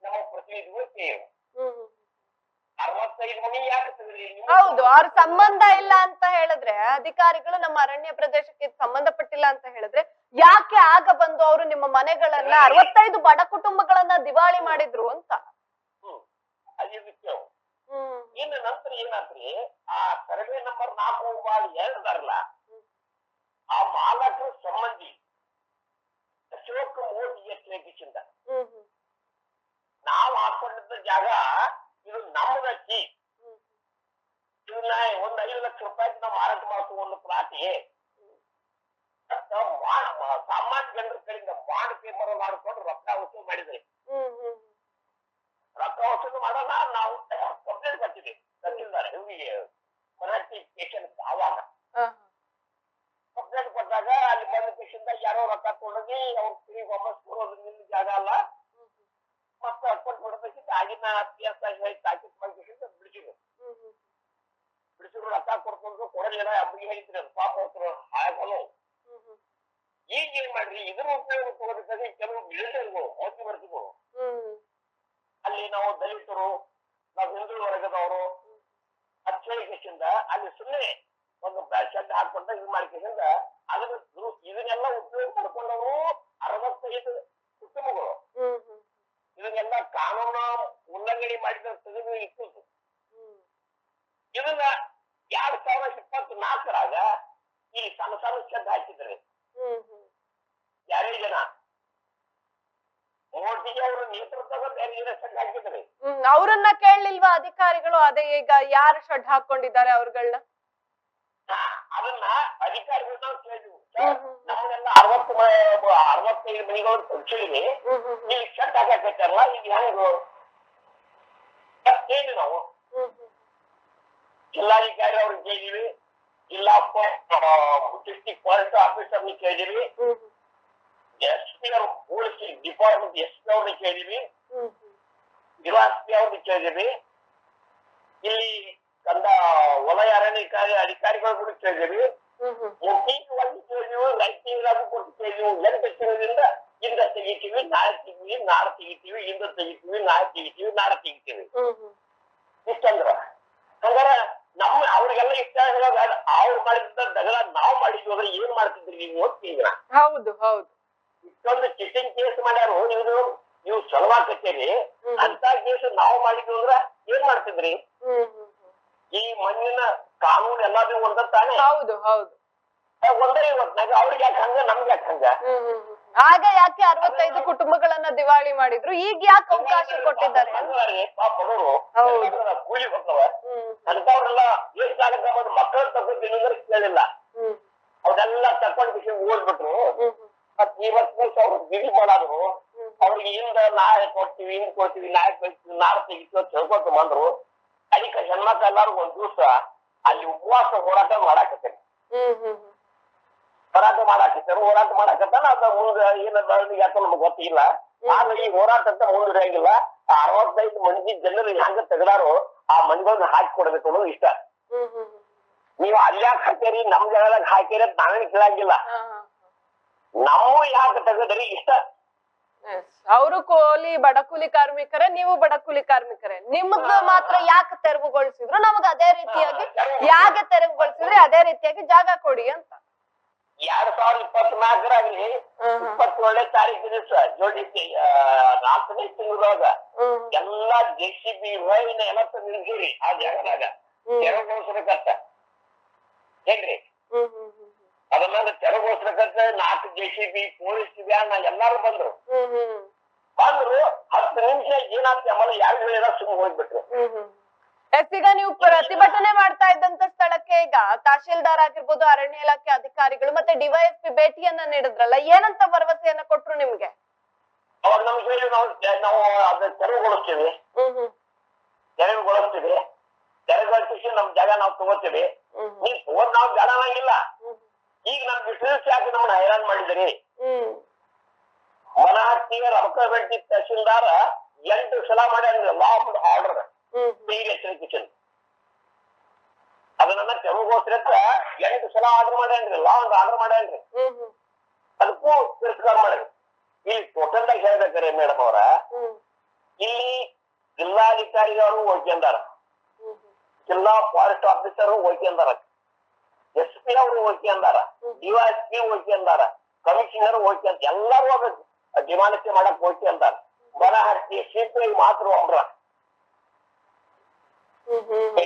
[SPEAKER 4] ನಮ್ಮ ಪ್ರತಿನಿಧಿಗಳು ಕೇಳಿದ್ರು
[SPEAKER 1] ಹೌದು ಅವ್ರ ಸಂಬಂಧ ಇಲ್ಲ ಅಂತ ಹೇಳಿದ್ರೆ ಅಧಿಕಾರಿಗಳು ನಮ್ಮ ಅರಣ್ಯ ಪ್ರದೇಶಕ್ಕೆ ಸಂಬಂಧಪಟ್ಟಿಲ್ಲ ಅಂತ ಹೇಳಿದ್ರೆ ಯಾಕೆ ಆಗ ಬಂದು ಅವರು ನಿಮ್ಮ ಮನೆಗಳನ್ನ ಅರವತ್ತೈದು ಬಡ ಕುಟುಂಬಗಳನ್ನ ದಿವಾಳಿ ಮಾಡಿದ್ರು ಅಂತ?
[SPEAKER 4] ಇನ್ನು ನಂತರ ಏನಾದ್ರಿ ಆ ಸರ್ವೆ ನಂಬರ್ ನಾಲ್ಕು ಬಾಳ್ ಎರಡದಾರಲ್ಲ ಆ ಮಾಲಕರ ಸಂಬಂಧಿ ಅಶೋಕ್ ಮೋದಿ ಎಚ್ಚರಿಕೆಯಿಂದ
[SPEAKER 1] ಹ್ಮ್ ಹ್ಮ್
[SPEAKER 4] ನಾವು ಹಾಕೊಂಡಿದ್ದ ಜಾಗ ಇದು ನಮ್ಮದಕ್ಕಿ
[SPEAKER 1] ಹ್ಮ್
[SPEAKER 4] ಇದನ್ನ ಒಂದ್ ಐದು ಲಕ್ಷ ರೂಪಾಯಿ ನಾವು ಮಾರಾಟ ಮಾಡ್ತೀವಿ ಒಂದು ಪ್ಲಾಟಿಗೆ ಸಾಮಾನ್ಯ ಜನರ ಕಡೆಯಿಂದ ಬಾಂಡ್ ಪೇಪರ್ ಮಾಡ್ಕೊಂಡು ರೊಕ್ಕ ವಸೂಲು ಮಾಡಿದ್ರಿ
[SPEAKER 1] ಹ್ಮ್ ಹ್ಮ್
[SPEAKER 4] ರೊಕ್ಕ ವಸೂಲು ಮಾಡೋಣ ನಾವು ಕಂಪ್ಲೇಂಟ್ ಕೊಟ್ಟಿದ್ವಿ ತಹಸೀಲ್ದಾರ್ ಇವರಿಗೆ ಮರಾಠಿ ಸ್ಟೇಷನ್ ಆವಾಗ
[SPEAKER 1] ಹಾ
[SPEAKER 4] ಕಂಪ್ಲೇಂಟ್ ಕೊಟ್ಟಾಗ ಅಲ್ಲಿ ಬಂದ ಕೇಸಿಂದ ಯಾರೋ ರೊಕ್ಕ ತೊಗೊಂಡೋಗಿ ಅವ್ರ ತಿರುಗಿ ವಾಪಸ್ ಕೊಡೋದು ನಿನ್ನ ಜಾಗ ಅಲ್ಲ ಮತ್ತೆ ಕೊಟ್ಟು ಬಿಡಬೇಕಿತ್ತು ಆಗಿನ ಪಿ ಎಸ್ ಐ ತಾಕೀತ್ ಮಾಡಿಸಿಂದ ಬಿಡಿಸಿದ್ರು
[SPEAKER 1] ಹ್ಮ್ ಹ್ಮ್
[SPEAKER 4] ಬಿಡಿಸಿದ್ರು ರೊಕ್ಕ ಕೊಡ್ಕೊಂಡು ಕೊಡಲಿಲ್ಲ ಅಂಬಿಗೆ ಹೇಳಿದ್ರಿ ಅದು ಪಾಪ ಹೋಗ್ತಾರೆ ಹಾಳಗಳು
[SPEAKER 1] ಹ್ಮ್ ಹ್ಮ್
[SPEAKER 4] ಈಗ ಇದರ ಉಪಯೋಗಕ್ಕೆ ತಗೋಬೇಕಾದ್ರೆ ಕೆಲವು ಮಿಲಿಟರಿಗಳು ಮಧ್ಯವರ್ತಿಗಳು ಅಲ್ಲಿ ನಾವು ದಲಿತರು ನಾವು ಹಿಂದೂ ವರ್ಗದವರು ಅಚ್ಚಳಿಕೆಯಿಂದ ಅಲ್ಲಿ ಸುಮ್ಮನೆ ಒಂದು ಶೆಡ್ ಹಾಕೊಂಡ ಇದು ಮಾಡ್ಕಿಂದ ಅದನ್ನ ಇದನ್ನೆಲ್ಲ ಉಪಯೋಗ ಮಾಡಿಕೊಂಡವರು ಅರವತ್ತೈದು ಕುಟುಂಬಗಳು. ಇದನ್ನೆಲ್ಲ ಕಾನೂನು ಉಲ್ಲಂಘನೆ ಮಾಡಿದ ತೆಗೆದು ಇತ್ತು ಇದನ್ನ ಎರಡ್ ಸಾವಿರದ ಇಪ್ಪತ್ತ್ ನಾಲ್ಕರಾಗ ಈ ಸಣ್ಣ ಸಣ್ಣ ಶೆಡ್ ಹಾಕಿದ್ರಿ
[SPEAKER 1] ಹ್ಮ್ ಹ್ಮ್
[SPEAKER 4] ಯಾರೇ ಜನ ಮೋದಿಗೆ ಅವರು ನೇತೃತ್ವದ ಬೇರೆ ಜನ ಶೆಡ್ ಹಾಕಿದ್ರಿ.
[SPEAKER 1] ಅವ್ರನ್ನ ಕೇಳಲಿಲ್ವಾ ಅಧಿಕಾರಿಗಳು? ಅದೇ ಈಗ ಯಾರು ಶೆಡ್ ಹಾಕೊಂಡಿದ್ದಾರೆ ಅವ್ರಗಳನ್ನ
[SPEAKER 4] ಅದನ್ನ ಅಧಿಕಾರಿಗಳು ನಾವು ಕೇಳಿದ್ವಿ. ನಮ್ಮನ್ನೆಲ್ಲ ಅರವತ್ತು ಅರವತ್ತೈದು ಮನೆಗಳು
[SPEAKER 1] ಹ್ಮ್
[SPEAKER 4] ಇಲ್ಲಿ ಶೆಡ್ ಹಾಕಕತ್ತಾರಲ್ಲ ಈಗ ಹೆಂಗು? ಕೇಳಿ ನಾವು. ಜಿಲ್ಲಾಧಿಕಾರಿ ಅವ್ರಿಗೆ ಕೇಳಿದ್ವಿ. ಜಿಲ್ಲಾ ಡಿಸ್ಟಿಕ್ ಫಾರೆಸ್ಟ್ ಆಫೀಸರ್ ಕೇಳಿದ್ವಿ.
[SPEAKER 1] ಹ್ಮ್
[SPEAKER 4] ಎಸ್ ಪಿ ಅವ್ರ ಪೊಲೀಸ್ ಡಿಪಾರ್ಟ್ಮೆಂಟ್ ಎಸ್ ಪಿ ಅವ್ರನ್ನ ಕೇಳಿದ್ವಿ.
[SPEAKER 1] ಹ್ಮ್ ಹ್ಮ್.
[SPEAKER 4] ಜಿಲ್ಲಾ ಎಸ್ ಪಿ ಅವ್ರನ್ನ ಕೇಳಿದ್ವಿ. ಇಲ್ಲಿ ಕಂದ ವಲಯ ಅರಣ್ಯ ಅಧಿಕಾರಿಗಳು ಕೂಡ ಕೇಳಿದ್ವಿ. ಮುಖ್ಯವಾಗಿ ಕೇಳಿದ್ವಿ ರೈತಿಂಗ್ ಕೊಟ್ಟು ಕೇಳಿದ್ವಿ. ಎಂಟು ತಿಂಗಳಿಂದ ಇಂದ ತೆಗಿತೀವಿ ನಾಳೆ ತೆಗಿತೀವಿ ನಾಳೆ ತೆಗಿತೀವಿ ಇಂದ ತೆಗಿತೀವಿ ನಾಳೆ ತೆಗಿತೀವಿ ನಾಳೆ ತೆಗಿತೀವಿ. ಇಷ್ಟಂದ್ರ? ಹಂಗಾರ ನಮ್ಮ ಅವ್ರಿಗೆಲ್ಲ ಇಷ್ಟ ಆಗಿರೋದು ಅವ್ರು ಮಾಡಿದ ದಗಲ ನಾವ್ ಮಾಡಿದ್ವಿ ಅಂದ್ರೆ ಏನ್ ಮಾಡ್ತಿದ್ರಿ ನೀವು
[SPEAKER 1] ಹೌದು ಹೌದು.
[SPEAKER 4] ಇಷ್ಟೊಂದು ಚಿಟಿನ್ ಕೇಸ್ ಮಾಡ್ಯಾರು ಇವ್ರು ನೀವು ಸಲವಾಕತ್ತೀರಿ
[SPEAKER 1] ಕಟ್ಟೇರಿ
[SPEAKER 4] ಅಂತ ಕೇಸ್ ನಾವು ಮಾಡಿದ್ವಿ ಅಂದ್ರ ಏನ್ ಮಾಡ್ತಿದ್ರಿ? ಈ ಮಣ್ಣಿನ ಕಾನೂನು ಎಲ್ಲಾದ್ರೂ ಒಂದ ತಾನೆ?
[SPEAKER 1] ಹೌದು ಹೌದು.
[SPEAKER 4] ಒಂದೇ ಇವತ್ನಾಗ ಅವ್ರಿಗೆ ಯಾಕೆ ಹಂಗ ನಮ್ಗೆ ಯಾಕೆ ಹಂಗ.
[SPEAKER 1] ಆಗ ಯಾಕೆ ಅರವತ್ತೈದು ಕುಟುಂಬಗಳನ್ನ ದಿವಾಳಿ ಮಾಡಿದ್ರು? ಈಗ ಯಾಕೆ ಅವಕಾಶ ಕೊಟ್ಟಿದ್ದಾರೆ.
[SPEAKER 4] ಕೂಲಿ ಹೋಗ್ತವ ಅಂತವ್ರೆಲ್ಲ ಎಷ್ಟು ಆಗತ್ತ ಮಕ್ಕಳು ತಗೊಂಡು ಕೇಳಿಲ್ಲ ಅವ್ರೆಲ್ಲ ತಕೊಂಡ್ ಬಿಸಿ
[SPEAKER 1] ಹ್ಮ್.
[SPEAKER 4] ಮತ್ ಇವತ್ ದಿವಸ ಅವ್ರು ಬಿಡಿ ಮಾಡಾದ್ರು. ಅವ್ರಿಗೆ ಇಂದ ನಾಳೆ ಕೊಡ್ತೀವಿ ಹಿಂದ್ ಕೊಡ್ತೀವಿ ನಾಳೆ ಕೊಡ್ತೀವಿ ನಾಳೆ ತೆಗಿತೀವಿ ಅಂತ ಹೇಳ್ಕೊತ ಬಂದ್ರು. ಅದಕ್ಕೆ ಹೆಣ್ಮಕ್ಳು ಎಲ್ಲಾರು ಒಂದ್ ದಿವಸ ಅಲ್ಲಿ ಉಪವಾಸ ಹೋರಾಟ ಮಾಡಾಕತ್ತೇನೆ ಹೋರಾಟ ಮಾಡಾಕತ್ತೇನೆ ಹೋರಾಟ ಮಾಡಾಕತ್ತಾನ ಅದ ಮುಂದ ಏನ ಯಾಕ ನಮ್ಗೆ ಗೊತ್ತಿಲ್ಲ. ಆದ್ರೆ ಈ ಹೋರಾಟ ಅಂತ ಮುಂದುವರಿಯಂಗಿಲ್ಲ ಅರವತ್ತೈದು ಮಂದಿ ಜನರು ಹೆಂಗ ತೆಗದಾರೋ ಆ ಮಂದಿಗಳನ್ನ ಹಾಕಿ ಕೊಡ್ಬೇಕು ಅನ್ನೋದು ಇಷ್ಟ. ನೀವು ಅಲ್ಲಿ ಹಾಕ್ಯಾರಿ ನಮ್ ಜಾಗದಾಗ ಹಾಕೇರಿ ಅಂತ ನಾವೇನ್ ಕೇಳಂಗಿಲ್ಲ. ನಾವು ಯಾಕೆ ತೆಗದ್ರಿ? ಇಷ್ಟ.
[SPEAKER 1] ಅವರು ಕೂಲಿ ಬಡ ಕೂಲಿ ಕಾರ್ಮಿಕರೇ ನೀವು ಬಡ ಕೂಲಿ ಕಾರ್ಮಿಕರೇ. ನಿಮ್ಗ ಮಾತ್ರ ಯಾಕೆ ತೆರವುಗೊಳಿಸಿದ್ರು? ನಮಗ ಅದೇ ರೀತಿಯಾಗಿ ಯಾಕೆ ತೆರವುಗೊಳಿಸಿದ್ರೆ ಅದೇ ರೀತಿಯಾಗಿ ಜಾಗ ಕೊಡಿ ಅಂತ.
[SPEAKER 4] ಎರಡ್ ಸಾವಿರದ ಇಪ್ಪತ್ನಾಲ್ಕರಾಗ್ಲಿ. ಇಪ್ಪತ್ತೇಳನೇ ತಾರೀಕು ದಿವಸ ಜೋಡಿ ನಾಲ್ಕನೇ ತಿಂಗಳೊಳಗ ಎಲ್ಲಾ ಜೆ ಸಿ ಬಿ ಹೊಯ್ನ ಎಲ್ಲ ನಿಲ್ಸಿರಿ ಆ ಜಾಗದಾಗ.
[SPEAKER 1] ಎರಡು
[SPEAKER 4] ತೆರವುಗೊಳಿಸ್ಬೇಕಂತ
[SPEAKER 1] ಹ್ಮ್.
[SPEAKER 4] ಅದನ್ನ ತೆರಗೋಸ್ಕರ ನಾಲ್ಕು J C B police van ಎಲ್ಲಾರು ಬಂದ್ರು. ಬಂದ್ರು ಹತ್ತು ನಿಮಿಷ ಏನಾಗ್ತಿ ಆಮೇಲೆ ಯಾರು ಹೇಳಿದ ಸುಮ್ಮನೆ ಹೋಗ್ಬಿಟ್ರು.
[SPEAKER 1] ಎಸ್ ಈಗ ನೀವು ಪ್ರತಿಭಟನೆ ಮಾಡ್ತಾ ಇದ್ದಂತ ಸ್ಥಳಕ್ಕೆ ಈಗ ತಹಶೀಲ್ದಾರ್ ಆಗಿರ್ಬೋದು ಅರಣ್ಯ ಇಲಾಖೆ ಅಧಿಕಾರಿಗಳು ಮತ್ತೆ ಡಿವೈಎಸ್ಪಿ ಭೇಟಿಯನ್ನ ನೀಡಿದ್ರಲ್ಲ ಏನಂತ ಭರವಸೆಯನ್ನ ಕೊಟ್ರು ನಿಮ್ಗೆ?
[SPEAKER 4] ಅವಾಗ ನಮ್ಗೆ ಹೇಳಿ ನಾವು ನಾವು ಅದನ್ನ ತೆರವುಗೊಳಿಸ್ತೀವಿ. ತೆರವುಗೊಳಿಸ್ತೀವಿ. ತೆರವುಗೊಳಿಸಿ ನಮ್ ಜಾಗ ನಾವು ತಗೋತೀವಿ. ನೀವ್ ತಗೊಂಡ್ ನಾವು ಬೇಡ ಅನ್ನಂಗಿಲ್ಲ
[SPEAKER 1] ಹ್ಮ್.
[SPEAKER 4] ಈಗ ನಮ್ ಬಿಸಿನೆಸ್ ಯಾಕೆ ನಮ್ಮನ್ನ ಹೈರಾಣ ಮಾಡಿದಿರಿ?
[SPEAKER 1] ಹ್ಮ್.
[SPEAKER 4] ರೊಕ್ಕ ರಮಕಬೆಟ್ಟಿ ತಹಸೀಲ್ದಾರ ಎಂಟು ಸಲ ಮಾಡ್ಯಾರ ಲಾ ಆರ್ಡರ್
[SPEAKER 1] ಹ್ಮ್.
[SPEAKER 4] ಎಚ್ಚರಿಕೆ ಅದನ್ನ ತೆರವುಗೋಸ್ಕರ ಎಂಟು ಸಲ ಆರ್ಡರ್ ಮಾಡ್ಯಾನ್ರಿ ಲಾ ಒಂದು ಆರ್ಡರ್ ಮಾಡ್ಯಾನ್ರಿ. ಅದಕ್ಕೂ ತಿರಸ್ಕಾರ ಮಾಡ್ರಿ ಇಲ್ಲಿ ಟೋಟಲ್ ಆಗಿ ಹೇಳ್ಬೇಕಾರೆ ಮೇಡಮ್ ಅವರ. ಇಲ್ಲಿ ಜಿಲ್ಲಾಧಿಕಾರಿಗಳು ಹೋಗ್ಕೊಂಡಾರ ಜಿಲ್ಲಾ ಫಾರೆಸ್ಟ್ ಆಫೀಸರ್ ಹೋಗ್ಕೊಂಡಾರ ಎಸ್ ಪಿ ಅವರು ಹೋಗ್ಕೊಂಡಾರ ಡಿವೈಎಸ್ ಪಿ ಅಂದಾರ ಕಮಿಷನರ್ ಅಂತ ಎಲ್ಲರೂ ಅದ ಡಿಮಾಂಡಿಕೆ ಮಾಡಕ್ ಹೋಗ್ಕೊಂಡಾರ ಬನಹಟ್ಟಿ ಸಿಪಿಐ ಮಾತ್ರ
[SPEAKER 1] ಹ್ಮ್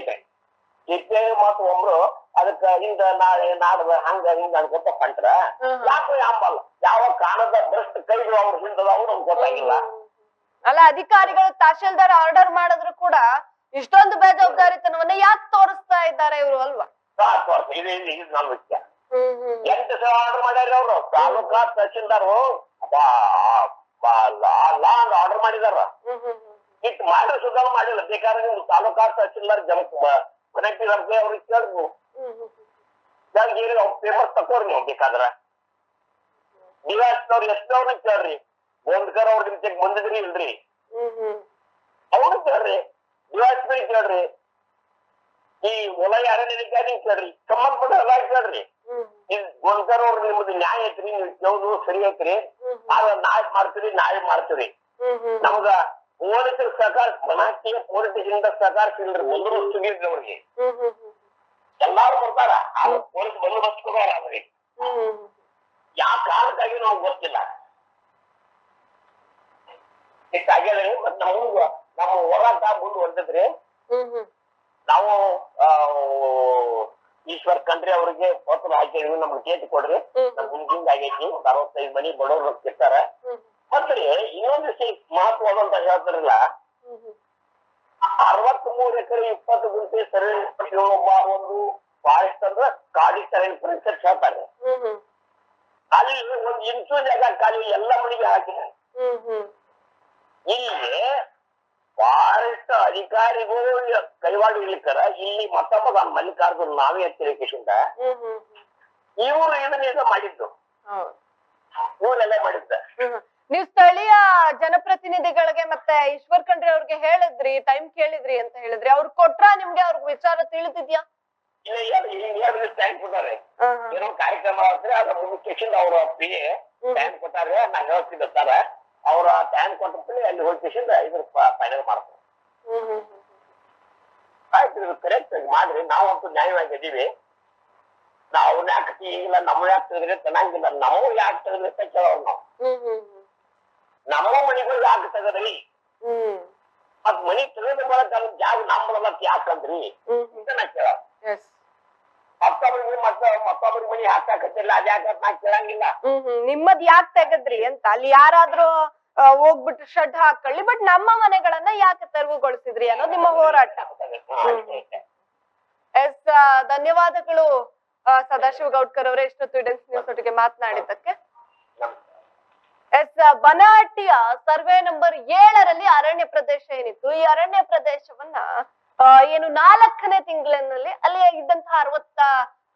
[SPEAKER 4] ಸಿಪಿಐ ಮಾತ್ರ ಒಬ್ರು ಅದಕ್ಕ ಹಿಂದ ನಾಳೆ ನಾಡದ ಹಂಗ ಹಿಂಗ ಅನ್ಕೊತ ಹೊಂಟ್ರ. ಯಾಕೋ ಅಂಬಲ್ಲ ಯಾವ ಕಾಣದ ಭ್ರಷ್ಟ ಕೈಗಳು ಅವ್ರ ಅವ್ರು ನಮ್ಗೆ ಗೊತ್ತಾಗಿಲ್ಲ.
[SPEAKER 1] ಅಲ್ಲ ಅಧಿಕಾರಿಗಳು ತಹಶೀಲ್ದಾರ್ ಆರ್ಡರ್ ಮಾಡಿದ್ರು ಕೂಡ ಇಷ್ಟೊಂದು ಬೇಜವಾಬ್ದಾರಿತನವನ್ನ ಯಾಕೆ ತೋರಿಸ್ತಾ ಇದ್ದಾರೆ ಇವರು ಅಲ್ವಾ?
[SPEAKER 4] ಸಾಕು ಇದು ಇದು ನನ್ನ ವಿಷಯ. ಎಂಟು ಸಲ ಆರ್ಡರ್ ಮಾಡ್ಯಾರ ಅವ್ರು. ತಾಲೂಕಾ ತಹಶೀಲ್ದಾರು ಲಾ ಆರ್ಡರ್ ಮಾಡಿದಾರ. ಇಟ್ ಮಾಡಿದ್ರೆ ಸುಧಾರ ಮಾಡಿಲ್ಲ. ಬೇಕಾದ್ರೆ ನೀವು ತಾಲೂಕಾ ತಹಶೀಲ್ದಾರ್ ಜಮ ಅರ್ಜಿ ಅವ್ರಿಗೆ ಕೇಳಿದ್ವು
[SPEAKER 1] ಹ್ಮ್ ಹ್ಮ್ ಹ್ಮ್.
[SPEAKER 4] ಕೇಳಿ ಹೇಳಿ ಅವ್ರ ಪೇಪರ್ ತಕೋರಿ ನೀವು ಬೇಕಾದ್ರ. ಡಿವೈಸ್ ಅವ್ರು ಎಷ್ಟವ್ರನ್ನ ಕೇಳ್ರಿ ಗೋಂದ್ಕರ್ ಅವ್ರ ನಿಮ್ಗೆ ಬಂದಿದ್ರಿ ಇಲ್ರಿ. ಅವ್ರು ಕೇಳ್ರಿ. ಬಿ ಕೇಳ್ರಿ. ಈ ವಲಯ ಅರಣ್ಯಾಧಿಕಾರಿ ಕೇಳ್ರಿ ಸಂಬಂಧಪಟ್ಟ ಎಲ್ಲ ಕೇಳ್ರಿ ಗೋಂದ್ಕರ್ ಅವ್ರು ನಿಮ್ದು ನ್ಯಾಯ ಐತ್ರಿ ನೀವು ಕೇಳುದು ಸರಿ ಐತ್ರಿ? ಆದ್ರೆ ನಾಳೆ ಮಾಡ್ತೀರಿ ನಾಳೆ ಮಾಡ್ತೀರಿ. ನಮ್ಗ ಪೊಲೀಸರ ಸಹಕಾರ ಮನಾಕಿಯ ಪೊಲೀಸರಿಂದ ಸಹಕಾರ ಸಿಲ್ರಿ ಮುಂದ್ರು ಸಿಗಿಲ್ರಿ ಅವ್ರಿಗೆ. ಎಲ್ಲಾರು ಬರ್ತಾರ ಪೊಲೀಸ್ ಬಂದೋಬಸ್ತ್ ಕೊಡೋರ ಅವ್ರಿಗೆ
[SPEAKER 1] ಹ್ಮ್
[SPEAKER 4] ಯಾವ ಕಾರಣಕ್ಕಾಗಿ ನಾವು ಗೊತ್ತಿಲ್ಲ. ಇಷ್ಟಾಗ್ಯದ್ರಿ ಮತ್ ನಮ್ಮ ನಮ್ಮ ಹೋರಾಟ ಮುಂದುವರೆದ್ರಿ
[SPEAKER 1] ಹ್ಮ್ ಹ್ಮ್.
[SPEAKER 4] ನಾವು ಈಶ್ವರ್ ಖಂಡ್ರೆ ಅವರಿಗೆ ಪತ್ರ ಹಾಕಿದ್ವಿ ನಮ್ಗೆ ಕೇಳಿ ಕೊಡ್ರಿ. ನಮ್ ಹಿಂಗಿಂಗ್ ಆಗೈತಿ ಒಂದ್ ಅರವತ್ತೈದು ಮನಿ ಬಡವ್ರು
[SPEAKER 1] ಸಿಗ್ತಾರ
[SPEAKER 4] ಮತ್ತೆ ಇನ್ನೊಂದು ವಿಷಯ ಮಹತ್ವದಂತ ಹೇಳ್ತಾರಲ್ಲ ಅರವತ್ತ್ ಮೂರ್ ಎಕರೆ ಇಪ್ಪತ್ತು ಗುಂಟೆ ಸರಣಿ ಒಂದು ಫಾರೆಸ್ಟ್ ಅಂದ್ರ ಕಾಡಿ ಸರಣಿ ಪರಿಸರ ಹೇಳ್ತಾರೆ. ಅಲ್ಲಿ ಒಂದ್ ಇಂಚು ಜಾಗ ಖಾಲಿ ಎಲ್ಲ ಮನೆಗೆ ಹಾಕಿದೆ ಇಲ್ಲಿ ಫಾರೆಸ್ಟ್ ಅಧಿಕಾರಿಗಳು ಕೈವಾಡ ಇರ್ಲಿಕ್ಕಾರ ಇಲ್ಲಿ ಮತ್ತೊಬ್ಬ ಮಲ್ಲಿಕಾರ್ಜುನ್ ನಾವೇ ಎಚ್ಚರಿಕೆಯಿಂದ ಇವರು ಇದನ್ನ ಮಾಡಿದ್ದು. ಇವರೆಲ್ಲ ಮಾಡಿದ್ದ.
[SPEAKER 1] ನೀವು ಸ್ಥಳೀಯ ಜನಪ್ರತಿನಿಧಿಗಳಿಗೆ ಮತ್ತೆ ಈಶ್ವರ್ ಖಂಡ್ರೆ ಅವ್ರಿಗೆ ಹೇಳಿದ್ರಿ ಟೈಮ್ ಕೇಳಿದ್ರಿ ಅಂತ ಹೇಳಿದ್ರಿ ಅವ್ರು ಕೊಟ್ರ ನಿಮ್ಗೆ ಅವ್ರ ವಿಚಾರ ತಿಳಿದಿದ್ಯಾ?
[SPEAKER 4] ಟೈಮ್ ಕೊಟ್ಟಾರೆ. ಏನೋ ಕಾರ್ಯಕ್ರಮ ಆದ್ರೆ ಅದ್ರ ಮುಗಿಸ್ಕೊಂಡು ಅವ್ರ
[SPEAKER 1] ಹ್ಮ್.
[SPEAKER 4] ಟೈಮ್ ಕೊಟ್ಟಾರೆ ನಾ ಹೇಳ್ತಿದ್ದ ಸರ್ ಅವ್ರ ಟೈಮ್ ಕೊಟ್ಟಿರ್ತೀನಿ ಅಲ್ಲಿ ಹೋಗಿ ಇದ್ರ ಫೈನಲ್ ಮಾಡ್ತಾರೆ. ಆಯ್ತು ಕರೆಕ್ಟ್ ಮಾಡ್ರಿ. ನಾವಂತೂ ನ್ಯಾಯವಾಗಿ ಇದೀವಿ. ನಾವು ಯಾಕೆ ಈಗಿಲ್ಲ ನಮ್ಮ ಯಾಕೆ ತೆಗೆದ್ರೆ ಚೆನ್ನಾಗಿಲ್ಲ? ನಾವು ಯಾಕೆ ತೆಗೆದ್ರೆ ಕೇಳೋರು ನಾವು. ನಮ್ಮ ಮನೆಗಳು ಯಾಕೆ ತೆಗದ್ರಿ? ಮತ್ ಮನಿ ತೆಗೆದ ಮೂಲಕ ಅದ್ ಜಾಗ ನಮ್ಮಲ್ಲ ಯಾಕಂದ್ರಿ? ಅಂತ ನಾ ಕೇಳ. ಮತ್ತೊಬ್ಬರಿಗೆ ಮತ್ತ ಮತ್ತೊಬ್ಬರಿಗೆ ಮನಿ ಹಾಕಾಕತ್ತಿಲ್ಲ ಅದ್ ಯಾಕೆ ನಾ ಕೇಳಂಗಿಲ್ಲ.
[SPEAKER 1] ನಿಮ್ಮದ್ ಯಾಕೆ ತೆಗದ್ರಿ ಅಂತ? ಅಲ್ಲಿ ಯಾರಾದ್ರೂ ಹೋಗ್ಬಿಟ್ಟು ಶೆಡ್ ಹಾಕೊಳ್ಳಿ. ಬಟ್ ನಮ್ಮ ಮನೆಗಳನ್ನ ಯಾಕೆ ತೆರವುಗೊಳಿಸಿದ್ರಿ ಅನ್ನೋದು ನಿಮ್ಮ ಹೋರಾಟ. ಎಸ್ ಧನ್ಯವಾದಗಳು ಸದಾಶಿವ ಗೌಡ್ಕರ್ ಅವರೇ ಇಷ್ಟೊತ್ತು ಇಡೆನ್ಸ್ ನ್ಯೂಸ್ ಒಟ್ಟಿಗೆ ಮಾತನಾಡಿದ್ದಕ್ಕೆ. ಎಸ್ ಬನಾಟಿಯ ಸರ್ವೆ ನಂಬರ್ ಏಳರಲ್ಲಿ ಅರಣ್ಯ ಪ್ರದೇಶ ಏನಿತ್ತು? ಈ ಅರಣ್ಯ ಪ್ರದೇಶವನ್ನ ಏನು ನಾಲ್ಕನೇ ತಿಂಗಳಿನಲ್ಲಿ ಅಲ್ಲಿ ಇದ್ದಂತಹ ಅರವತ್ತ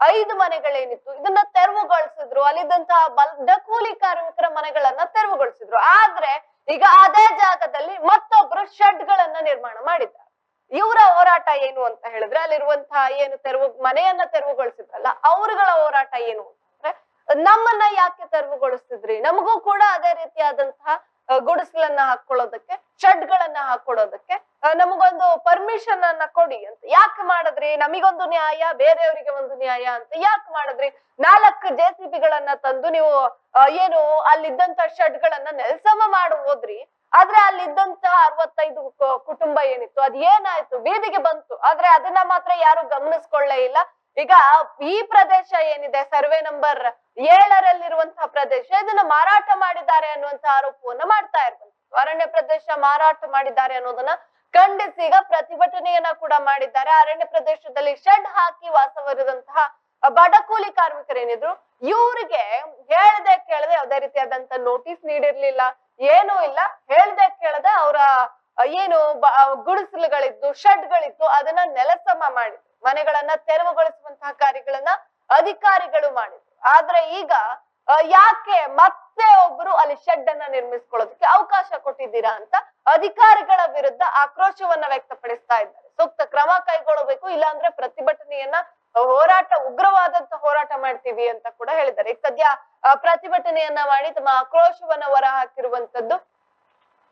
[SPEAKER 1] ಐದು ಮನೆಗಳೇನಿತ್ತು, ಇದನ್ನ ತೆರವುಗೊಳಿಸಿದ್ರು. ಅಲ್ಲಿದ್ದಂತಹ ಬಲ್ದ ಕೂಲಿ ಕಾರ್ಮಿಕರ ಮನೆಗಳನ್ನ ತೆರವುಗೊಳಿಸಿದ್ರು. ಆದ್ರೆ ಈಗ ಅದೇ ಜಾಗದಲ್ಲಿ ಮತ್ತೊಬ್ರು ಶೆಡ್ ಗಳನ್ನ ನಿರ್ಮಾಣ ಮಾಡಿದ್ದಾರೆ. ಇವರ ಹೋರಾಟ ಏನು ಅಂತ ಹೇಳಿದ್ರೆ, ಅಲ್ಲಿರುವಂತಹ ಏನು ತೆರವು, ಮನೆಯನ್ನ ತೆರವುಗೊಳಿಸಿದ್ರಲ್ಲ, ಅವರುಗಳ ಹೋರಾಟ ಏನು ಅಂತಂದ್ರೆ ನಮ್ಮನ್ನ ಯಾಕೆ ತೆರವುಗೊಳಿಸ್ತಿದ್ರಿ? ನಮಗೂ ಕೂಡ ಅದೇ ರೀತಿಯಾದಂತಹ ಗುಡಿಸಲನ್ನ ಹಾಕೊಳ್ಳೋದಕ್ಕೆ ಗಳನ್ನ ಹಾಕೊಡೋದಕ್ಕೆ ನಮಗೊಂದು ಪರ್ಮಿಷನ್ ಅನ್ನ ಕೊಡಿ ಅಂತ. ಯಾಕೆ ಮಾಡಿದ್ರಿ? ನಮಿಗೊಂದು ನ್ಯಾಯ, ಬೇರೆಯವರಿಗೆ ಒಂದು ನ್ಯಾಯ ಅಂತ. ಯಾಕೆ ಮಾಡಿದ್ರಿ? ನಾಲ್ಕು ಜೆ ಸಿ ಬಿಗಳನ್ನ ತಂದು ನೀವು ಏನು ಅಲ್ಲಿದ್ದಂತ ಶಡ್ ಗಳನ್ನ ನೆಲಸಮ ಮಾಡಿ ಹೋದ್ರಿ. ಆದ್ರೆ ಅಲ್ಲಿದ್ದಂತಹ ಅರವತ್ತೈದು ಕುಟುಂಬ ಏನಿತ್ತು, ಅದ್ ಏನಾಯ್ತು? ಬೀದಿಗೆ ಬಂತು. ಆದ್ರೆ ಅದನ್ನ ಮಾತ್ರ ಯಾರು ಗಮನಿಸ್ಕೊಳ್ಳೇ ಇಲ್ಲ. ಈಗ ಈ ಪ್ರದೇಶ ಏನಿದೆ, ಸರ್ವೆ ನಂಬರ್ ಏಳರಲ್ಲಿರುವಂತಹ ಪ್ರದೇಶ, ಇದನ್ನ ಮಾರಾಟ ಮಾಡಿದ್ದಾರೆ ಅನ್ನುವಂತ ಆರೋಪವನ್ನ ಮಾಡ್ತಾ ಇರ್ತಾರೆ ಅರಣ್ಯ ಪ್ರದೇಶ ಮಾರಾಟ ಮಾಡಿದ್ದಾರೆ ಅನ್ನೋದನ್ನ ಖಂಡಿಸಿ ಈಗ ಪ್ರತಿಭಟನೆಯನ್ನ ಕೂಡ ಮಾಡಿದ್ದಾರೆ. ಅರಣ್ಯ ಪ್ರದೇಶದಲ್ಲಿ ಶೆಡ್ ಹಾಕಿ ವಾಸವಿರುವಂತಹ ಬಡ ಕೂಲಿ ಕಾರ್ಮಿಕರೇನಿದ್ರು, ಇವ್ರಿಗೆ ಹೇಳ್ದೆ ಕೇಳದೆ ಯಾವ್ದೇ ರೀತಿಯಾದಂತ ನೋಟಿಸ್ ನೀಡಿರ್ಲಿಲ್ಲ, ಏನೂ ಇಲ್ಲ. ಹೇಳ್ದೆ ಕೇಳದೆ ಅವರ, ಏನು ಗುಡಿಸಲುಗಳಿತ್ತು ಶೆಡ್ಗಳಿತ್ತು ಅದನ್ನ ನೆಲಸಮ ಮಾಡಿದ್ರು. ಮನೆಗಳನ್ನ ತೆರವುಗೊಳಿಸುವಂತಹ ಕಾರ್ಯಗಳನ್ನ ಅಧಿಕಾರಿಗಳು ಮಾಡಿದ್ರು. ಆದ್ರೆ ಈಗ ಯಾಕೆ ಮತ್ತೆ ಒಬ್ರು ಅಲ್ಲಿ ಶೆಡ್ ಅನ್ನ ನಿರ್ಮಿಸ್ಕೊಳ್ಳೋದಕ್ಕೆ ಅವಕಾಶ ಕೊಟ್ಟಿದ್ದೀರಾ ಅಂತ ಅಧಿಕಾರಿಗಳ ವಿರುದ್ಧ ಆಕ್ರೋಶವನ್ನ ವ್ಯಕ್ತಪಡಿಸ್ತಾ ಇದ್ದಾರೆ. ಸೂಕ್ತ ಕ್ರಮ ಕೈಗೊಳ್ಳಬೇಕು, ಇಲ್ಲಾಂದ್ರೆ ಪ್ರತಿಭಟನೆಯನ್ನ, ಹೋರಾಟ, ಉಗ್ರವಾದಂತ ಹೋರಾಟ ಮಾಡ್ತೀವಿ ಅಂತ ಕೂಡ ಹೇಳಿದ್ದಾರೆ. ಸದ್ಯ ಪ್ರತಿಭಟನೆಯನ್ನ ಮಾಡಿ ತಮ್ಮ ಆಕ್ರೋಶವನ್ನ ಹೊರ ಹಾಕಿರುವಂತದ್ದು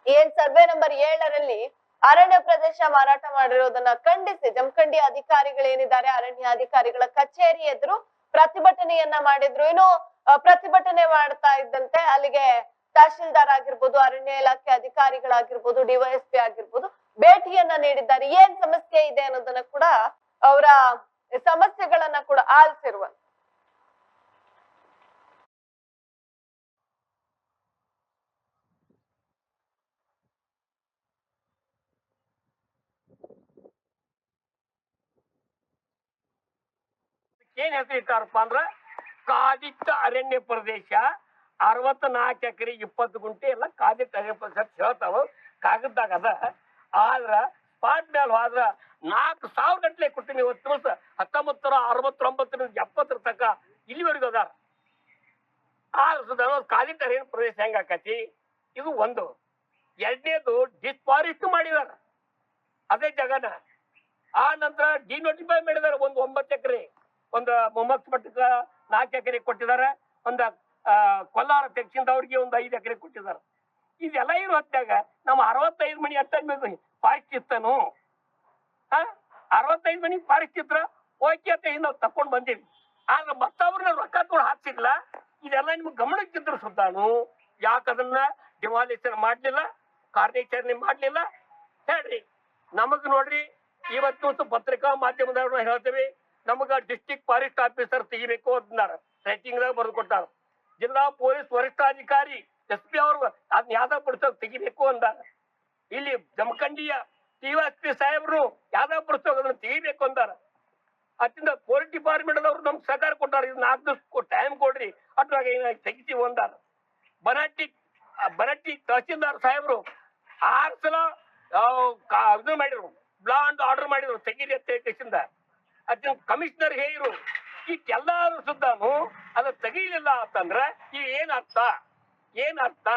[SPEAKER 1] ಏನ್ ಸರ್ವೆ ನಂಬರ್ ಏಳರಲ್ಲಿ ಅರಣ್ಯ ಪ್ರದೇಶ ಮಾರಾಟ ಮಾಡಿರೋದನ್ನ ಖಂಡಿಸಿ, ಜಮಖಂಡಿ ಅಧಿಕಾರಿಗಳೇನಿದ್ದಾರೆ ಅರಣ್ಯ ಅಧಿಕಾರಿಗಳ ಕಚೇರಿ ಎದುರು ಪ್ರತಿಭಟನೆಯನ್ನ ಮಾಡಿದ್ರು. ಇನ್ನು ಪ್ರತಿಭಟನೆ ಮಾಡ್ತಾ ಇದ್ದಂತೆ ಅಲ್ಲಿಗೆ ತಹಶೀಲ್ದಾರ್ ಆಗಿರ್ಬೋದು, ಅರಣ್ಯ ಇಲಾಖೆ ಅಧಿಕಾರಿಗಳಾಗಿರ್ಬೋದು ಡಿವೈಎಸ್ಪಿ ಆಗಿರ್ಬೋದು ಭೇಟಿಯನ್ನ ನೀಡಿದ್ದಾರೆ. ಏನ್ ಸಮಸ್ಯೆ ಇದೆ ಅನ್ನೋದನ್ನ ಕೂಡ ಅವರ ಸಮಸ್ಯೆಗಳನ್ನ ಕೂಡ ಆಲಿಸಿರುವ
[SPEAKER 5] ಏನ್ ಅಂದ್ರೆ ಅಂದ್ರ ಕಾದಿಟ್ಟ ಅರಣ್ಯ ಪ್ರದೇಶ ಅರವತ್ನಾಲ್ಕು ಎಕರೆ, ಇಪ್ಪತ್ತು ಗುಂಟೆ ಎಲ್ಲ ಕಾದಿಟ್ಟ ಅರಣ್ಯ ಪ್ರದೇಶ ಹೇಳ್ತಾವ ಕಾಗದ್ದಾಗ ಅದ. ಆದ್ರ ಸ್ಪಾಟ್ ಮೇಲೆ ಹೋದ್ರ ನಾಲ್ಕು ಸಾವಿರ ಗಂಟ್ಲೆ ಕೊಟ್ಟಿನಿ ಇವತ್ತು ದಿವಸ. ಹತ್ತೊಂಬತ್ತರ ಅರವತ್ತೊಂಬತ್ತರ ಎಪ್ಪತ್ತರ ತನಕ ಇಲ್ಲಿವರೆಗೂ ಅದಾರ. ಆದ್ರ ಕಾದಿಟ್ಟ ಅರಣ್ಯ ಪ್ರದೇಶ ಹೆಂಗ ಆಕತಿ? ಇದು ಒಂದು. ಎರಡನೇದು ಡಿಸ್ಫಾರೆಸ್ಟ್ ಮಾಡಿದಾರ. ಅದೇ ಜಗನ. ಆ ನಂತರ ಡಿನೋಟಿಫೈ ಮಾಡಿದಾರೆ. ಒಂದು ಒಂಬತ್ತು ಎಕರೆ, ಒಂದು ಮೊಮ್ಮಕ್ ಮಟ್ಟಕ್ಕ ನಾಲ್ಕು ಎಕರೆ ಕೊಟ್ಟಿದ್ದಾರೆ. ಒಂದ ಕೊಲ್ಲಾರ ತೆಗ್ಸಿಂದವ್ರಿಗೆ ಒಂದು ಐದು ಎಕರೆ ಕೊಟ್ಟಿದ್ದಾರೆ. ಇದೆಲ್ಲ ಇರೋ ಹೊತ್ತಾಗ ನಮ್ಮ ಅರವತ್ತೈದು ಮನಿ ಅಟ್ಟ ಫಾರೆಸ್ಟ್ ಇತ್ತನು ಹಾ? ಅರವತ್ತೈದು ಮನಿ ಫಾರೆಸ್ಟ್ ಇದ್ರ ಓಕೆ ಅಂತ ನಾವು ತಕೊಂಡ್ ಬಂದೀವಿ ಆದ್ರೆ ಮತ್ತವ್ರನ್ನ ರೊಕ್ಕ ತಗೊಂಡು ಹಾಕ್ಸಿಲ್ಲ ಇದೆಲ್ಲ ನಿಮ್ಗೆ ಗಮನಕ್ಕಿದ್ರು ಸುದ್ದಾನು. ಯಾಕದನ್ನ ಡಿಮಾಲಿಷನ್ ಮಾಡ್ಲಿಲ್ಲ, ಕಾರ್ಯಾಚರಣೆ ಮಾಡ್ಲಿಲ್ಲ? ಹೇಳ್ರಿ. ನಮಗ್ ನೋಡ್ರಿ, ಇವತ್ತು ಪತ್ರಿಕಾ ಮಾಧ್ಯಮದವ್ರನ್ನ ಹೇಳ್ತೇವೆ ನಮಗ ಡಿಸ್ಟಿಕ್ ಫಾರೆಸ್ಟ್ ಆಫೀಸರ್ ತೆಗಿಬೇಕು ಅಂತಾರ ರೈಟಿಂಗ್ ದಾಗ ಬರೆದು ಕೊಟ್ಟಾರ. ಜಿಲ್ಲಾ ಪೊಲೀಸ್ ವರಿಷ್ಠಾಧಿಕಾರಿ ಎಸ್ ಪಿ ಅವರು ಅದನ್ನ ಯಾವ್ದೋ ಪುಸ್ತಕ ತೆಗಿಬೇಕು ಅಂದಾರ. ಇಲ್ಲಿ ಜಮಖಂಡಿಯ ಎಸ್ ಪಿ ಸಾಹೇಬ್ರು ಯಾವ್ದೋ ಪುಸ್ತಕ ಅದನ್ನ ತೆಗಿಬೇಕು ಅಂದಾರ. ಅತ್ತಿಂದ ಪೊಲೀಸ್ ಡಿಪಾರ್ಟ್ಮೆಂಟ್ ಅವರು ನಮ್ಗೆ ಸಹಕಾರ ಕೊಟ್ಟಾರ. ಇದು ನಾಲ್ಕು ದಿವಸ ಟೈಮ್ ಕೊಡ್ರಿ. ಅದ್ರಾಗ ಏನಾಗಿ ತೆಗಿತೀವಿ ಅಂದಾರ. ಬನಾಟಿ ಬನಟ್ಟಿ ತಹಸೀಲ್ದಾರ್ ಸಾಹೇಬ್ರು ಆರು ಸಲ ಇದು ಮಾಡಿದ್ರು. ಬ್ಲಾಂಡ್ ಆರ್ಡರ್ ಮಾಡಿದ್ರು. ತೆಗಿರಿ ಅಂತ ಕೇಸಿಂದ ಅದನ್ನ ಕಮಿಷನರ್ ಹೇಳಿರು. ಎಲ್ಲಾರು ಸುದ್ದಾನು ಅದ ತೆಗೀಲಿಲ್ಲ ಅಂತಂದ್ರೆ ಈ ಏನ್ ಅರ್ಥ? ಏನ್ ಅರ್ಥ?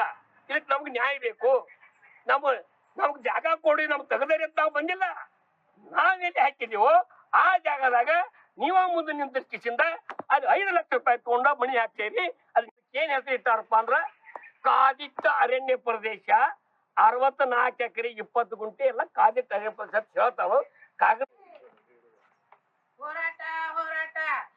[SPEAKER 5] ಇದಕ್ ನಮ್ಗೆ ನ್ಯಾಯ ಬೇಕು. ನಮ್ಮ, ನಮ್ಗ್ ಜಾಗ ಕೊಡಿ, ನಮ್ಗ್ ತೆಗದರೆ ಅಂತ ನಾವು ಬಂದಿಲ್ಲ. ನಾವೆಲ್ಲಿ ಹಾಕಿದೀವೋ ಆ ಜಾಗದಾಗ ನೀವ ಮುಂದೆ ನಿಂತ ಕಿಸಿಂದ ಅದು ಐದು ಲಕ್ಷ ರೂಪಾಯಿ ತಗೊಂಡ ಮಣಿ ಹಾಕ್ತೇವಿ. ಅದಕ್ಕೆ ಏನ್ ಹೆಸರು ಇಟ್ಟಾರಪ್ಪ ಅಂದ್ರ ಕಾದಿತ್ತ ಅರಣ್ಯ ಪ್ರದೇಶ ಅರವತ್ನಾಲ್ಕು ಎಕರೆ ಇಪ್ಪತ್ತು ಗುಂಟೆ ಎಲ್ಲ ಕಾದಿಟ್ಟ ಅರಣ್ಯ ಪ್ರದೇಶ ಹೇಳ್ತಾವ. होराटा
[SPEAKER 3] होराटा.